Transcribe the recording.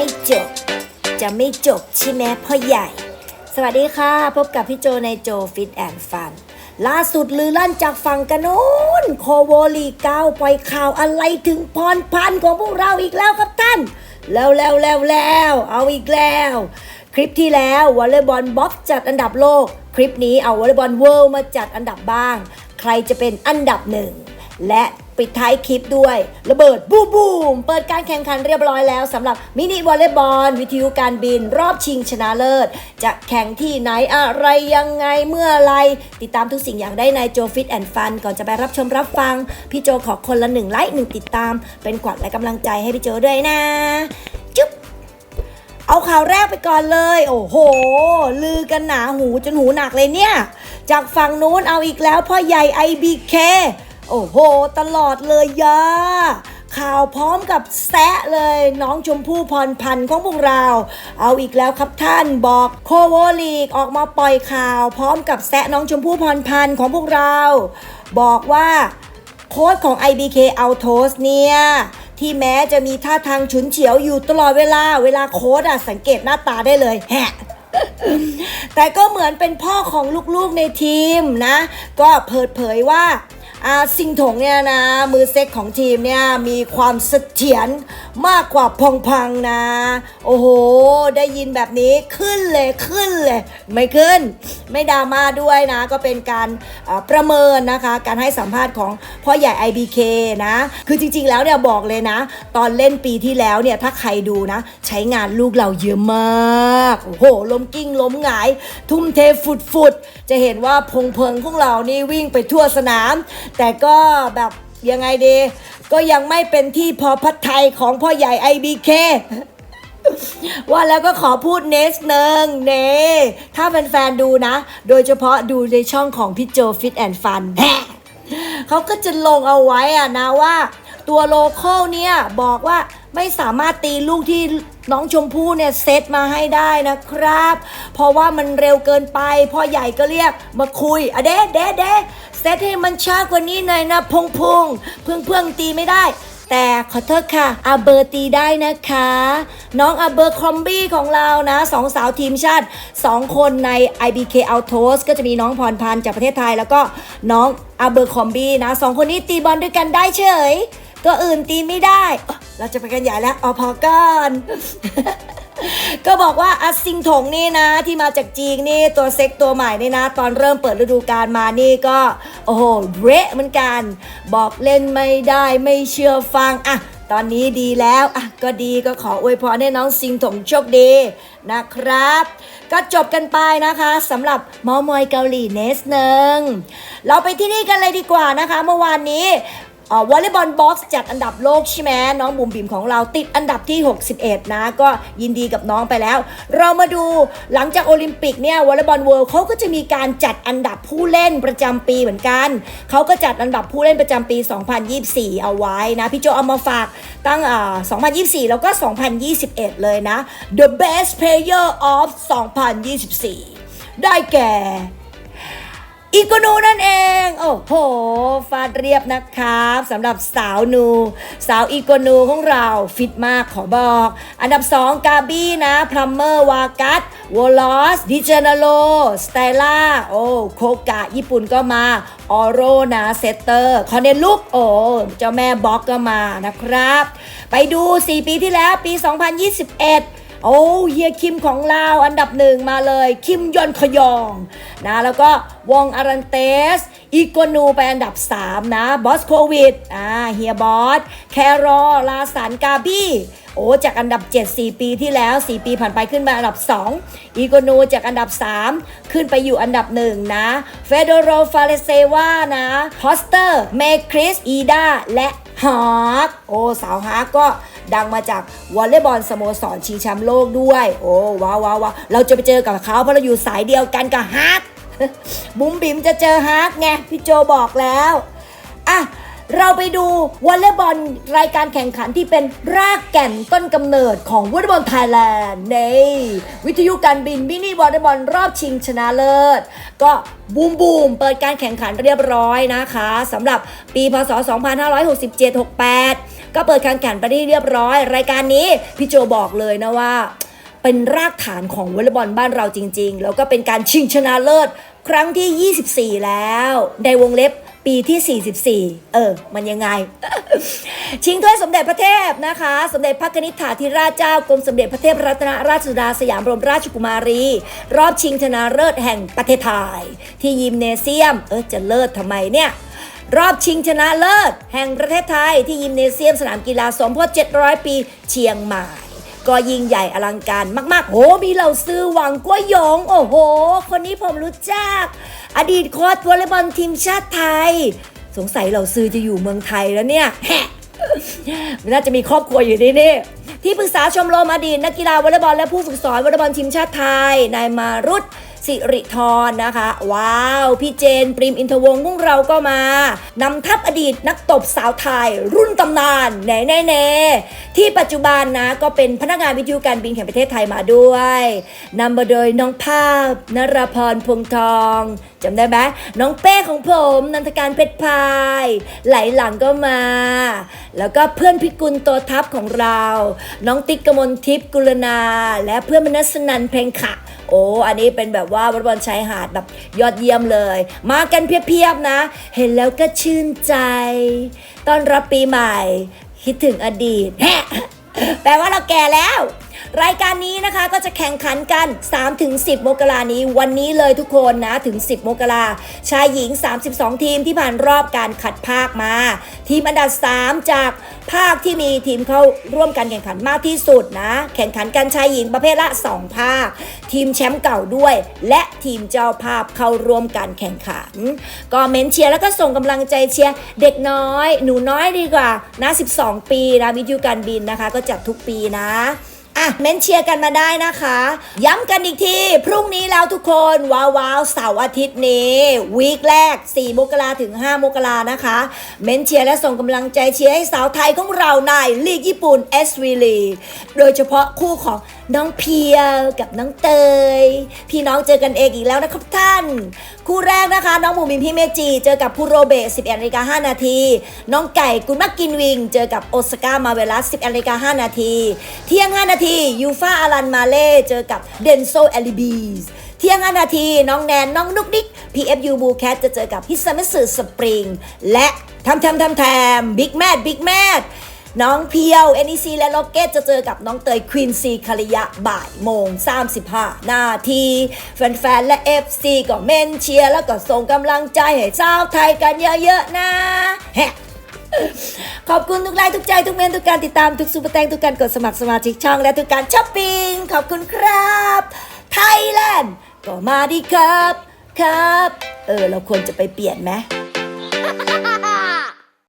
ไม่จบ จะไม่จบใช่ไหมพ่อใหญ่ สวัสดีค่ะ พบกับพี่โจในโจฟิตแอนด์ฟันล่าสุดลือลั่นจากฝั่งกันโน้นโคโวลีเก้าปล่อยข่าวอะไรถึงพรพันของพวกเราอีกแล้วครับท่าน แล้วแล้วแล้วแล้วเอาอีกแล้ว คลิปที่แล้ววอลเลย์บอลบ๊อบจัดอันดับโลก คลิปนี้เอาวอลเลย์บอลเวิลด์มาจัดอันดับบ้าง ใครจะเป็นอันดับหนึ่งและ ปิดท้ายคลิปด้วย ระเบิดบูมบูมเปิดการแข่งขันเรียบร้อยแล้วสำหรับมินิวอลเลย์บอลวิทยุการบินรอบชิงชนะเลิศ จะแข่งที่ไหนอะไรยังไงเมื่อไร ติดตามทุกสิ่งอย่างได้ในโจฟิตแอนด์ฟันก่อนจะไปรับชมรับฟัง พี่โจขอคนละหนึ่งไลค์หนึ่งติดตาม เป็นขวัญและกำลังใจให้พี่โจด้วยนะจุ๊บเอาข่าวแรกไปก่อนเลย โอ้โห ลือกันหนาหูจนหูหนักเลยเนี่ย จากฝั่งนู้นเอาอีกแล้วพ่อใหญ่ IBK โอ้โห ตลอดเลยยาข่าวพร้อมกับแซะเลย น้องชมพู่พรพันธ์ของพวกเรา เอาอีกแล้วครับท่านบอกโคโวลีกออกมาปล่อยข่าว พร้อมกับแซะน้องชมพู่พรพันธ์ของพวกเรา บอกว่าโค้ดของ IBK Autos เนี่ยที่แม้จะมีท่าทางฉุนเฉียวอยู่ตลอดเวลา เวลาโค้ดอะสังเกตหน้าตาได้เลยแฮะแต่ก็เหมือนเป็นพ่อของลูกๆในทีมนะ ก็เปิดเผยว่า อาสิงถงเนี่ยนะ มือเซ็กของทีมเนี่ย มีความเสถียรมากกว่าพองพังนะ โอ้โห ได้ยินแบบนี้ขึ้นเลยขึ้นเลย ไม่ขึ้น ไม่ดราม่าด้วยนะ ก็เป็นการประเมินนะคะ การให้สัมภาษณ์ของพ่อใหญ่ IBK นะ คือจริงๆแล้วเนี่ยบอกเลยนะ ตอนเล่นปีที่แล้วเนี่ย ถ้าใครดูนะ ใช้งานลูกเราเยอะมาก โอ้โห ล้มกิ้งล้มหงาย ทุ่มเทฟุดฟุดๆจะเห็นว่าพงเพิงของเรานี่วิ่งไปทั่วสนามแต่ก็แบบยังไงดี ก็ยังไม่เป็นที่พอพัดไทยของพ่อใหญ่ IBK ว่าแล้วก็ขอพูดเนสเนึงเน่ถ้าแฟนๆดูนะ โดยเฉพาะดูในช่องของพี่โจฟิตแอนด์ฟันเขาก็จะลงเอาไว้อะนะว่า ตัวโลโก้เนี่ยบอกว่าไม่สามารถตีลูกที่ น้องชมพู่เนี่ยเซตมาให้ได้นะครับ เพราะว่ามันเร็วเกินไป พ่อใหญ่ก็เรียกมาคุยอะเด้เด้เด้เซตให้มันช้ากว่านี้หน่อยนะพงพงเพื่องเพื่องตีไม่ได้ แต่ขอโทษค่ะอาเบอร์ตีได้นะคะ น้องอาเบอร์คอมบี้ของเรานะสองสาวทีมชาติ 2 คนใน IBK Autos ก็จะมีน้องพรพันธ์จากประเทศไทย แล้วก็น้องอาเบอร์คอมบี้นะสองคนนี้ตีบอลด้วยกันได้เฉย ตัวอื่นตีไม่ได้ เราจะไปกันใหญ่แล้วเอาพอก่อนก็บอกว่าอัสซิงถงนี่นะ ที่มาจากจีนนี่ตัวเซ็กตัวใหม่นี่นะ ตอนเริ่มเปิดฤดูกาลมานี่ก็ โอ้โหเละเหมือนกัน บอกเล่นไม่ได้ไม่เชื่อฟังอะตอนนี้ดีแล้วอะก็ดีก็ขออวยพรให้น้องซิงถงโชคดีนะครับ ก็จบกันไปนะคะสำหรับมอมอยเกาหลีเนสหนึ่งเราไปที่นี่กันเลยดีกว่านะคะ เมื่อวานนี้ วอลเลย์บอลบ็อกซ์จัดอันดับโลกใช่ไหมน้องบุ๋มบิ๋มของเราติดอันดับที่ 61 นะ ก็ยินดีกับน้องไปแล้ว เรามาดูหลังจากโอลิมปิกเนี่ยวอลเลย์บอลเวิลด์เขาก็จะมีการจัดอันดับผู้เล่นประจำปีเหมือนกันเขาก็จัดอันดับผู้เล่นประจำปี 2024 เอาไว้นะพี่โจเอามาฝากตั้งอ่า2024 แล้วก็ 2021 เลยนะ The best player of 2024 ได้แก่ อีโกนูนั่นเอง โอ้โห ฟาดเรียบนะครับสำหรับสาวนู สาวอีโกนูของเราฟิตมากขอบอก อันดับ 2 กาบี้นะพลัมเมอร์วากัสวอลอสดิเจนาโล สไตล่า โอ้โคกะ ญี่ปุ่นก็มา ออโรนะเซตเตอร์ คอนเนลุกโอ้ เจ้าแม่บล็อกก็มานะครับ ไปดู 4 ปีที่แล้วปี 2021 โอ้เฮียคิมของเราอันดับหนึ่งมาเลย คิมยอนขยองนะแล้วก็วองอารันเตสอีโกนูไปอันดับ 3 นะบอสโควิดอ่าเฮียบอสแครอลาสันกาบี้โอ้จากอันดับ 7 4 ปีที่แล้ว 4 ปีผ่านไปขึ้นมาอันดับ 2 อีโกนูจากอันดับ 3 ขึ้นไปอยู่อันดับ 1 นะเฟโดโรฟาเลเซวานะฮอสเตอร์เมคริสอีดาและ ฮาร์กโอ้สาวฮาร์กก็ดังมาจากวอลเลย์บอลสโมสรชิงแชมป์โลกด้วย โอ้ว้าวว้าวเราจะไปเจอกับเขาเพราะเราอยู่สายเดียวกันกับฮาร์กบุ๋มบิ๋มจะเจอฮาร์กไงพี่โจบอกแล้ว เราไปดูวอลเลย์บอลรายการแข่งขันที่เป็นรากแก่นต้นกำเนิดของวอลเลย์บอลไทยแลนด์ในวิทยุการบินมินิวอลเลย์บอลรอบชิงชนะเลิศ ก็บูมบูมเปิดการแข่งขันเรียบร้อยนะคะสำหรับปีพศ 2567-68 ก็เปิดการแข่งไปที่เรียบร้อย รายการนี้พี่โจบอกเลยนะว่าเป็นรากฐานของวอลเลย์บอลบ้านเราจริง ๆ แล้วก็เป็นการชิงชนะเลิศ ครั้งที่ 24 แล้ว ในวงเล็บ ปีที่ 44 เออ มันยังไง ชิงถ้วยสมเด็จพระเทพนะคะ สมเด็จพระนิษฐาธิราชเจ้ากรมสมเด็จพระเทพรัตนราชสุดาสยามบรมราชกุมารี รอบชิงชนะเลิศแห่งประเทศไทย ที่ยิมเนเซียม เออ จะเลิศทำไมเนี่ยรอบชิงชนะเลิศ แห่งประเทศไทยที่ยิมเนเซียมสนามกีฬาสมโพธิ700 ปีเชียงใหม่ ก็ยิ่งใหญ่อลังการมากๆโหมีเหล่าซื้อหวังกัวยหยง โอ้โห คนนี้ผมรู้จัก อดีตโค้ชวอลเลย์บอลทีมชาติไทย สงสัยเหล่าซื้อจะอยู่เมืองไทยแล้วเนี่ยแฮะน่าจะมีครอบครัวอยู่ที่นี่ที่ปรึกษาชมรมอดีตนักกีฬาวอลเลย์บอลและผู้ฝึกสอนวอลเลย์บอลทีมชาติไทยนายมารุต สิริธรนะคะ ว้าว พี่เจน ปริมอินทวงศ์พวกเราก็มานำทัพอดีตนักตบสาวไทย รุ่นตำนานแน่แน่แน่ที่ปัจจุบันนะ ก็เป็นพนักงานวิทยุการบินแห่งประเทศไทยมาด้วยนำมาโดยน้องภาพนรพรพงทองจำได้ไหมน้องเป้ของผมนันทการเพชรพาย ไหลหลังก็มา แล้วก็เพื่อนพิกุลตัวทัพของเรา น้องติ๊กกมลทิพย์กุลนา และเพื่อนมนัสนันเพลงขะโอ้อันนี้เป็นแบบว่าวอลบอลชายหาดแบบยอดเยี่ยมเลย มากันเพียบๆนะ เห็นแล้วก็ชื่นใจตอนรับปีใหม่ คิดถึงอดีตแปลว่าเราแก่แล้ว รายการนี้นะคะก็จะแข่งขันกัน 3-10 มกรานี้วันนี้เลยทุกคนนะถึง 10 มกราชายหญิง 32 ทีมที่ผ่านรอบการคัดภาคมา ทีมอันดับ 3 จากภาคที่มีทีมเข้าร่วมการแข่งขันมากที่สุดนะ แข่งขันกันชายหญิงประเภทละ 2 ภาค ทีมแชมป์เก่าด้วย และทีมเจ้าภาพเข้าร่วมการแข่งขัน ก็เมนเชียร์แล้วก็ส่งกำลังใจเชียร์เด็กน้อย หนูน้อยดีกว่านะ 12 ปีนะวิทยุการบินนะคะ ก็จัดทุกปีนะ อะเม้นเชียร์กันมาได้นะคะ ย้ำกันอีกที พรุ่งนี้แล้วทุกคนว้าวว้าวเสาร์อาทิตย์นี้วีคแรก 4 มกราถึง 5 มกรานะคะ เม้นเชียร์และส่งกำลังใจเชียร์ให้สาวไทยของเราในลีกญี่ปุ่น s อ l ลีโดยเฉพาะคู่ของ น้องเพียวกับน้องเตย พี่น้องเจอกันเองอีกแล้วนะครับท่าน คู่แรกนะคะ น้องหมูมินพี่เมจิเจอกับคุโรเบะ11นาฬิกา5นาทีน้องไก่กุลมักกินวิง เจอกับโอซาก้ามาเวลัส11นาฬิกา5นาทีเที่ยง 5 นาทียูฟาอารันมาเล่เจอกับเดนโซเอลิบีสเที่ยง5นาทีน้องแนนน้องนุกดิก PFU บูแคทจะเจอกับฮิสมิสึสปริงและทำทำทำแทมบิ๊กแมทบิ๊กแมท น้องเพียว NEC และล็อกเก็ตจะเจอกับน้องเตยควีนซีคาริยะบ่ายโมง 35 นาที แฟนๆ และ FC ก็เมนเชียร์ แล้วก็ส่งกำลังใจให้ชาวไทยกันเยอะๆนะแฮะขอบคุณทุกไลค์ทุกใจทุกเมนทุกการติดตามทุกซูเปอร์แตงทุกการกดสมัครสมาชิกช่องและทุกการช้อปปิ้งขอบคุณครับ ไทยแลนด์ก็มาดีครับครับ เออ เราควรจะไปเปลี่ยนไหม